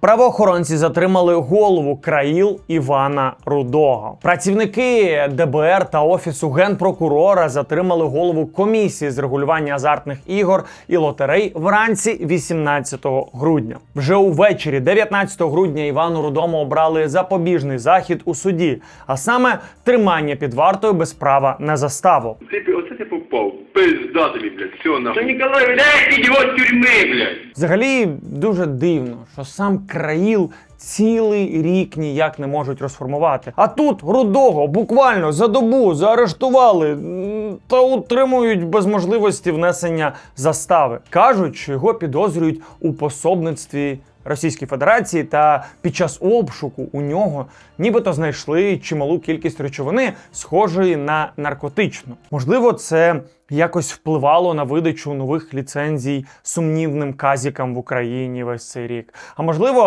Правоохоронці затримали голову країл Івана Рудого. Працівники ДБР та офісу генпрокурора затримали голову комісії з регулювання азартних ігор і лотерей вранці 18 грудня. Вже увечері 19 грудня Івану Рудому обрали запобіжний захід у суді, а саме тримання під вартою без права на заставу. Ти, оце ти попав. Пизда тобі, блядь, все нахуй. Та Ніколай, блядь, його з тюрми, блядь. Взагалі дуже дивно, що сам країл цілий рік ніяк не можуть розформувати. А тут рудого буквально за добу заарештували та утримують без можливості внесення застави. Кажуть, що його підозрюють у пособництві. Російській Федерації та під час обшуку у нього нібито знайшли чималу кількість речовини, схожої на наркотичну. Можливо, це якось впливало на видачу нових ліцензій сумнівним казікам в Україні весь цей рік. А можливо,